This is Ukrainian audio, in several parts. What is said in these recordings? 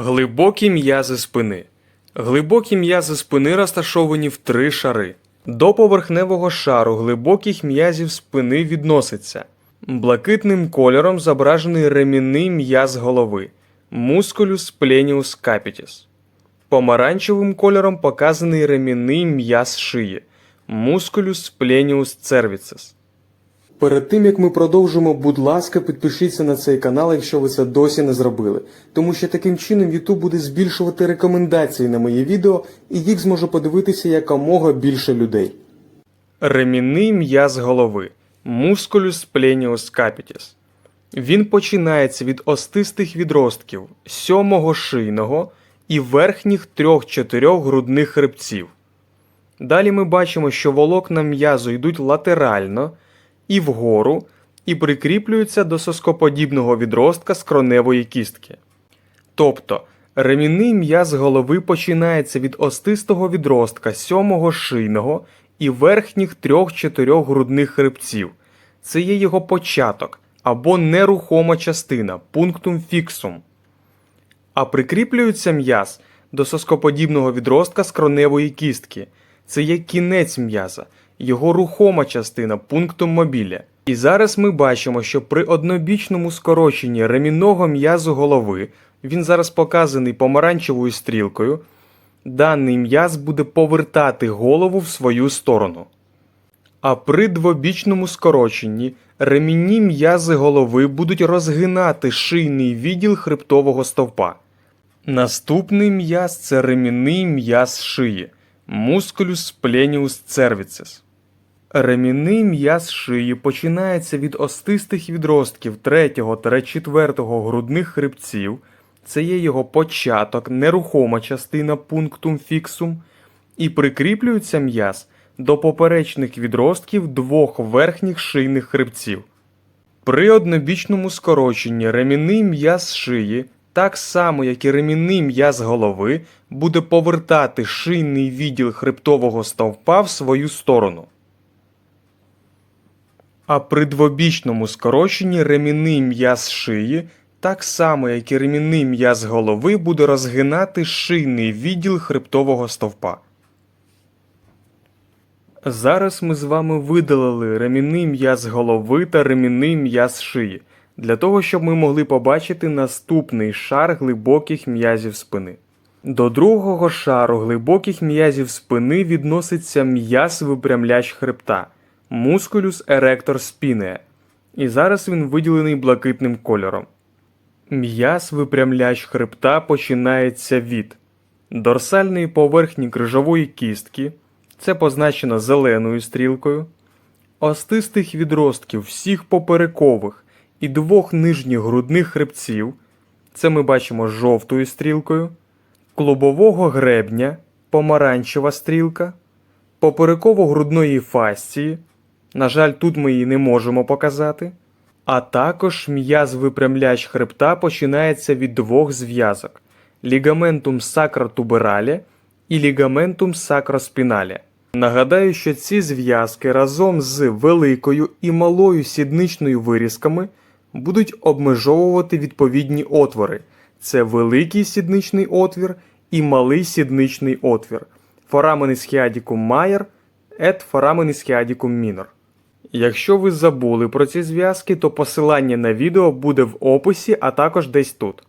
Глибокі м'язи спини. Глибокі м'язи спини розташовані в три шари. До поверхневого шару глибоких м'язів спини відноситься блакитним кольором зображений ремінний м'яз голови мускулюс пленіус capitis. Помаранчевим кольором показаний ремінний м'яз шиї мускулюс пленіус cervicis. Перед тим як ми продовжимо, будь ласка, підпишіться на цей канал, якщо ви це досі не зробили, тому що таким чином YouTube буде збільшувати рекомендації на мої відео, і їх зможе подивитися якомога більше людей. Ремінний м'яз голови мускулюс пленіус capitis. Він починається від остистих відростків сьомого шийного і верхніх трьох-чотирьох грудних хребців. Далі ми бачимо, що волокна м'язу йдуть латерально і вгору і прикріплюються до соскоподібного відростка скроневої кістки. Тобто ремінний м'яз голови починається від остистого відростка сьомого шийного і верхніх трьох-чотирьох грудних хребців. Це є його початок або нерухома частина пунктум фіксум. А прикріплюється м'яз до соскоподібного відростка скроневої кістки. Це є кінець м'яза, його рухома частина пунктум мобіля. І зараз ми бачимо, що при однобічному скороченні ремінного м'язу голови, він зараз показаний помаранчевою стрілкою, даний м'яз буде повертати голову в свою сторону. А при двобічному скороченні ремінні м'язи голови будуть розгинати шийний відділ хребтового стовпа. Наступний м'яз це ремінний м'яз шиї мускулюс пленіус cervicis. Ремінний м'яз шиї починається від остистих відростків 3 та 4 грудних хребців, це є його початок, нерухома частина пунктум фіксум, і прикріплюється м'яз до поперечних відростків двох верхніх шийних хребців. При однобічному скороченні ремінний м'яз шиї, так само як і ремінний м'яз голови, буде повертати шийний відділ хребтового стовпа в свою сторону. А при двобічному скороченні ремінний м'яз шиї, так само як і ремінний м'яз голови, буде розгинати шийний відділ хребтового стовпа. Зараз ми з вами видалили ремінний м'яз голови та ремінний м'яз шиї, для того, щоб ми могли побачити наступний шар глибоких м'язів спини. До другого шару глибоких м'язів спини відноситься м'яз випрямляч хребта мускулюс еректор спінеа, і зараз він виділений блакитним кольором. М'яз випрямляч хребта починається від дорсальної поверхні крижової кістки, це позначено зеленою стрілкою, остистих відростків всіх поперекових і двох нижніх грудних хребців, це ми бачимо жовтою стрілкою, клубового гребня, помаранчева стрілка, попереково-грудної фасції, на жаль, тут ми її не можемо показати. А також м'яз випрямляч хребта починається від двох зв'язок лігаментум сакротубералі і лігаментум сакроспіналі. Нагадаю, що ці зв'язки разом з великою і малою сідничною вирізками будуть обмежовувати відповідні отвори. Це великий сідничний отвір і малий сідничний отвір. Foramen ischiadicum major et foramen ischiadicum minor. Якщо ви забули про ці зв'язки, то посилання на відео буде в описі, а також десь тут.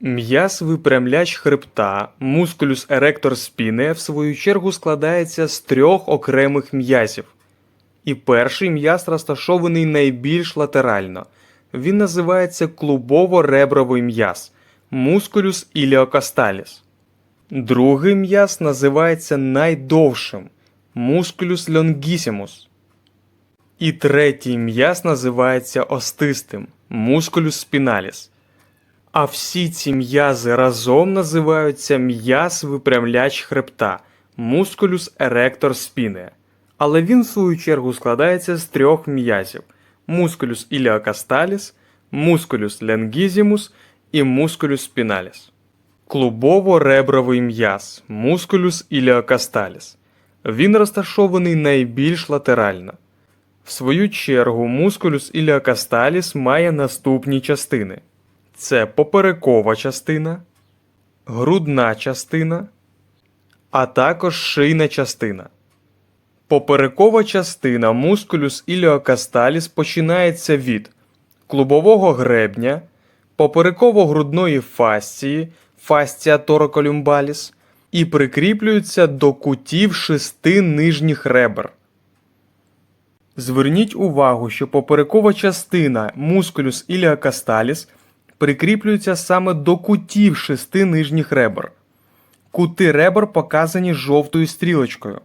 М'яз випрямляч хребта, мускулюс еректор спіне, в свою чергу складається з трьох окремих м'язів. І перший м'яз розташований найбільш латерально. Він називається клубово-ребровий м'яз мускулюс іліокасталіс. Другий м'яз називається найдовшим мускулюс лонгісімус. І третій м'яз називається остистим мускулюс спіналіс. А всі ці м'язи разом називаються м'яз випрямляч хребта мускулюс еректор спіне. Але він, в свою чергу, складається з трьох м'язів: мускулюс іліокасталіс, мускулюс ленгізімус і мускулюс спіналіс. Клубово-ребровий м'яз мускулюс іліокасталіс. Він розташований найбільш латерально. В свою чергу, мускулюс іліокасталіс має наступні частини: це поперекова частина, грудна частина, а також шийна частина. Поперекова частина мускулюс іліокасталіс починається від клубового гребня, попереково-грудної фасції, фасція тороколюмбаліс, і прикріплюється до кутів шести нижніх ребер. Зверніть увагу, що поперекова частина мускулюс іліокасталіс прикріплюється саме до кутів шести нижніх ребер. Кути ребер показані жовтою стрілочкою,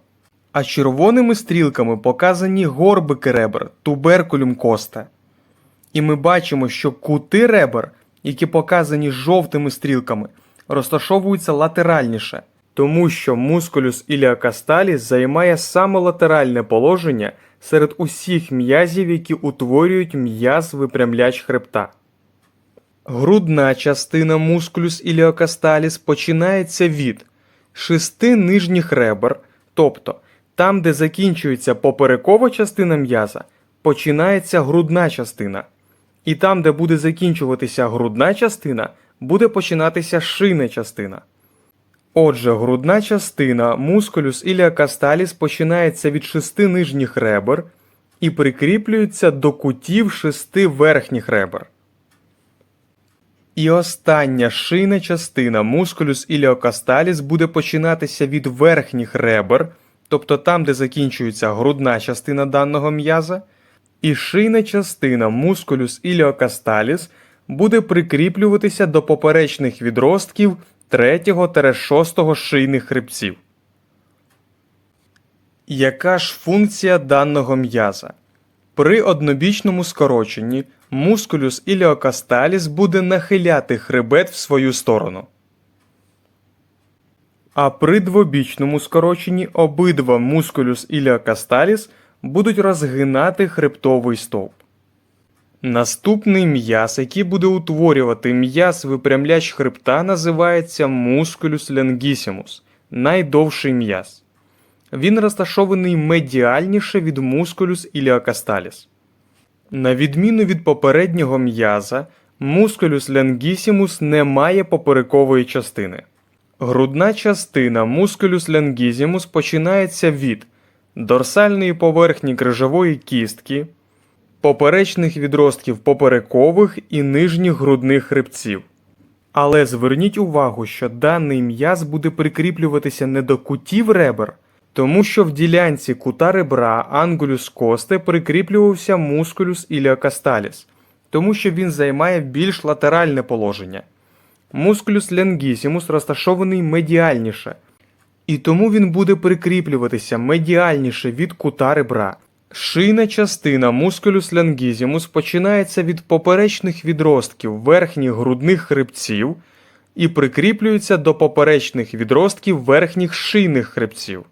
а червоними стрілками показані горбики ребер, туберкулюм коста. І ми бачимо, що кути ребер, які показані жовтими стрілками, розташовуються латеральніше, тому що мускулюс іліокасталіс займає саме латеральне положення серед усіх м'язів, які утворюють м'яз випрямляч хребта. Грудна частина мускулюс іліокасталіс починається від шести нижніх ребер, тобто там, де закінчується поперекова частина м'яза, починається грудна частина. І там, де буде закінчуватися грудна частина, буде починатися шийна частина. Отже, грудна частина мускулюс іліокасталіс починається від шести нижніх ребер і прикріплюється до кутів шести верхніх ребер. І остання шийна частина мускулюс іліокасталіс буде починатися від верхніх ребер, тобто там, де закінчується грудна частина даного м'яза, і шийна частина мускулюс іліокасталіс буде прикріплюватися до поперечних відростків 3-6 шийних хребців. Яка ж функція даного м'яза? При однобічному скороченні мускулюс іліокасталіс буде нахиляти хребет в свою сторону. А при двобічному скороченні обидва мускулюс іліокасталіс будуть розгинати хребтовий стовп. Наступний м'яз, який буде утворювати м'яз випрямляч хребта, називається мускулюс ленгісімус найдовший м'яз. Він розташований медіальніше від мускулюс іліокасталіс. На відміну від попереднього м'яза, мускулюс ленгісімус не має поперекової частини. Грудна частина мускулюс ленгізімус починається від дорсальної поверхні крижової кістки, поперечних відростків поперекових і нижніх грудних хребців. Але зверніть увагу, що даний м'яз буде прикріплюватися не до кутів ребер, тому що в ділянці кута ребра ангулюс косте прикріплювався мускулюс іліокасталіс, тому що він займає більш латеральне положення. Мускулюс ленгісімус розташований медіальніше, і тому він буде прикріплюватися медіальніше від кута ребра. Шийна частина мускулюс ленгізімус починається від поперечних відростків верхніх грудних хребців і прикріплюється до поперечних відростків верхніх шийних хребців.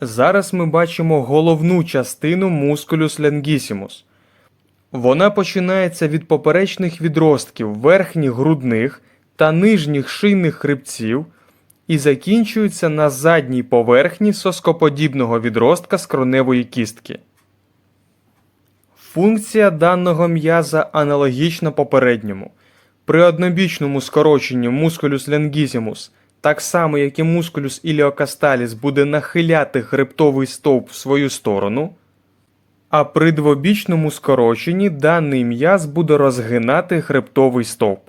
Зараз ми бачимо головну частину мускулюс ленгісімус. Вона починається від поперечних відростків верхніх грудних та нижніх шийних хребців і закінчується на задній поверхні соскоподібного відростка скроневої кістки. Функція даного м'яза аналогічна попередньому. При однобічному скороченні мускулюс ленгізімус, так само як і мускулюс іліокасталіс буде нахиляти хребтовий стовп в свою сторону, а при двобічному скороченні даний м'яз буде розгинати хребтовий стовп.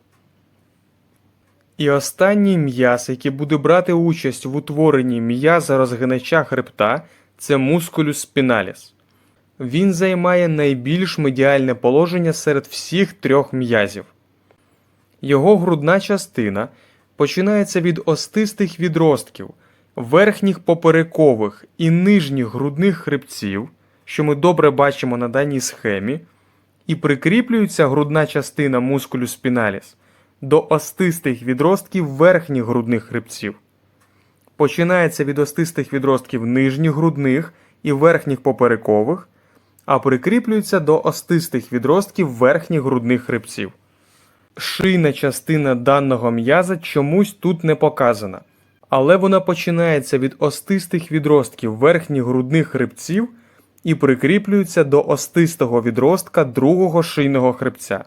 І останній м'яз, який буде брати участь в утворенні м'яза розгинача хребта, це мускулюс спіналіс. Він займає найбільш медіальне положення серед всіх трьох м'язів. Його грудна частина починається від остистих відростків, верхніх поперекових і нижніх грудних хребців, що ми добре бачимо на даній схемі, і прикріплюється грудна частина мускулюс спіналіс до остистих відростків верхніх грудних хребців. Починається від остистих відростків нижніх грудних і верхніх поперекових, а прикріплюється до остистих відростків верхніх грудних хребців. Шийна частина даного м'яза чомусь тут не показана, але вона починається від остистих відростків верхніх грудних хребців і прикріплюється до остистого відростка другого шийного хребця.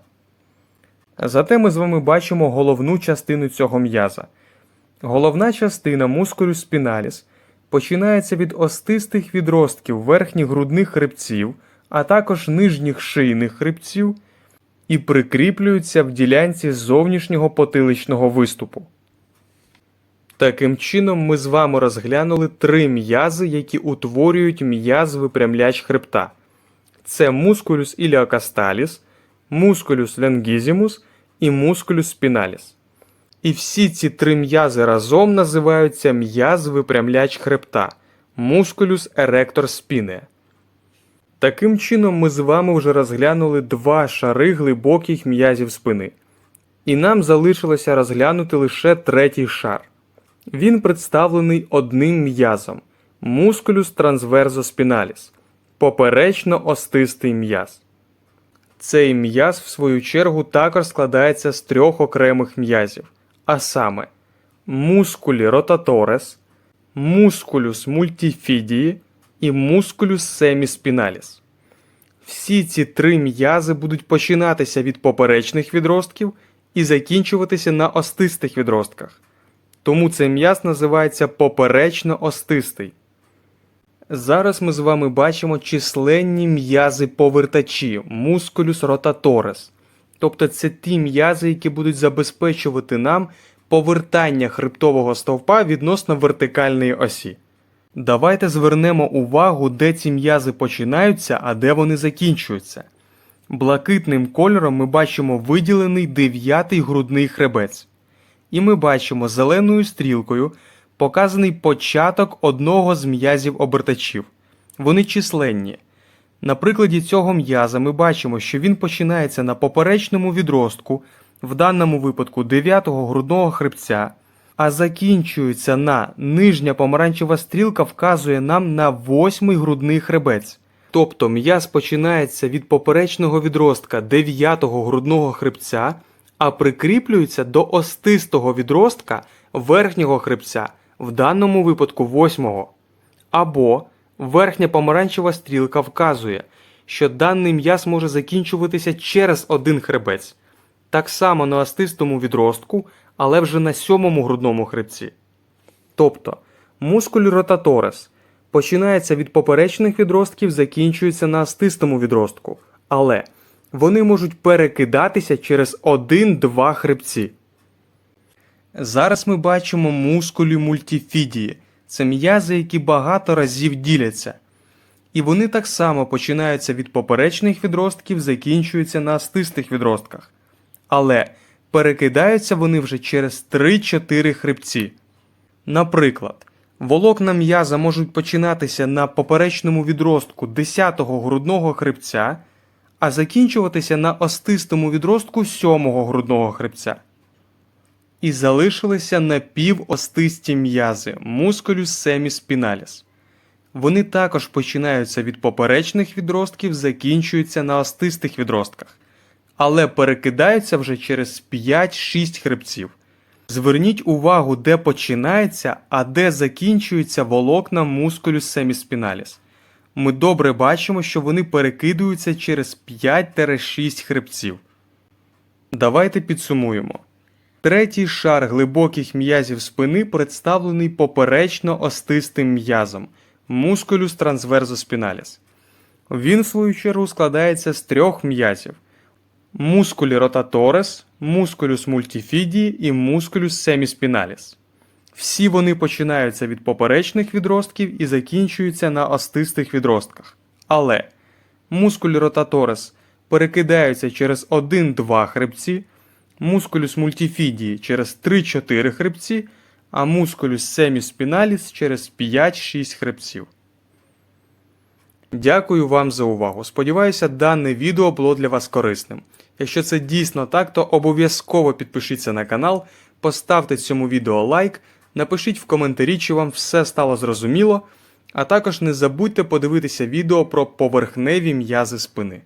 Зате ми з вами бачимо головну частину цього м'яза. Головна частина мускулюс спіналіс починається від остистих відростків верхніх грудних хребців, а також нижніх шийних хребців і прикріплюється в ділянці зовнішнього потиличного виступу. Таким чином, ми з вами розглянули три м'язи, які утворюють м'яз випрямляч хребта. Це мускулюс іліокасталіс, мускулюс ленгізімус і мускулюс спіналіс. І всі ці три м'язи разом називаються м'яз випрямляч хребта мускулюс еректор спіне. Таким чином, ми з вами вже розглянули два шари глибоких м'язів спини. І нам залишилося розглянути лише третій шар. Він представлений одним м'язом мускулюс трансверзоспіналіс поперечно-остистий м'яз. Цей м'яз, в свою чергу, також складається з трьох окремих м'язів, а саме мускулі ротаторес, мускулюс мультифідії і мускулюс семіспіналіс. Всі ці три м'язи будуть починатися від поперечних відростків і закінчуватися на остистих відростках. Тому цей м'яз називається поперечно-остистий. Зараз ми з вами бачимо численні м'язи повертачі мускулюс ротаторес. Тобто це ті м'язи, які будуть забезпечувати нам повертання хребтового стовпа відносно вертикальної осі. Давайте звернемо увагу, де ці м'язи починаються, а де вони закінчуються. Блакитним кольором ми бачимо виділений дев'ятий грудний хребець. І ми бачимо зеленою стрілкою показаний початок одного з м'язів обертачів. Вони численні. На прикладі цього м'яза ми бачимо, що він починається на поперечному відростку, в даному випадку 9-го грудного хребця, а закінчується на нижня помаранчева стрілка вказує нам на 8-й грудний хребець. Тобто м'яз починається від поперечного відростка 9-го грудного хребця, а прикріплюється до остистого відростка верхнього хребця, в даному випадку 8-го. Або верхня помаранчева стрілка вказує, що даний м'яз може закінчуватися через один хребець, так само на остистому відростку, але вже на сьомому грудному хребці. Тобто мускуль ротаторес починається від поперечних відростків, закінчується на остистому відростку, але вони можуть перекидатися через один-два хребці. Зараз ми бачимо мускулі мультифідії. Це м'язи, які багато разів діляться. І вони так само починаються від поперечних відростків, закінчуються на остистих відростках. Але перекидаються вони вже через 3-4 хребці. Наприклад, волокна м'яза можуть починатися на поперечному відростку 10-го грудного хребця, а закінчуватися на остистому відростку 7-го грудного хребця. І залишилися напівостисті м'язи мускулюс семіспіналіс. Вони також починаються від поперечних відростків, закінчуються на остистих відростках, але перекидаються вже через 5-6 хребців. Зверніть увагу, де починається, а де закінчується волокна мускулюс семіспіналіс. Ми добре бачимо, що вони перекидуються через 5-6 хребців. Давайте підсумуємо. Третій шар глибоких м'язів спини представлений поперечно остистим м'язом мускулюс трансверзоспіналіс. Він, в свою чергу, складається з трьох м'язів: мускулі ротаторес, мускулюс мультифідії і мускулюс семіспіналіс. Всі вони починаються від поперечних відростків і закінчуються на остистих відростках. Але мускулі ротаторес перекидаються через 1-2 хребці мускулюс мультифідії через 3-4 хребці, а мускулюс семіспіналіс через 5-6 хребців. Дякую вам за увагу. Сподіваюся, дане відео було для вас корисним. Якщо це дійсно так, то обов'язково підпишіться на канал, поставте цьому відео лайк, напишіть в коментарі, чи вам все стало зрозуміло, а також не забудьте подивитися відео про поверхневі м'язи спини.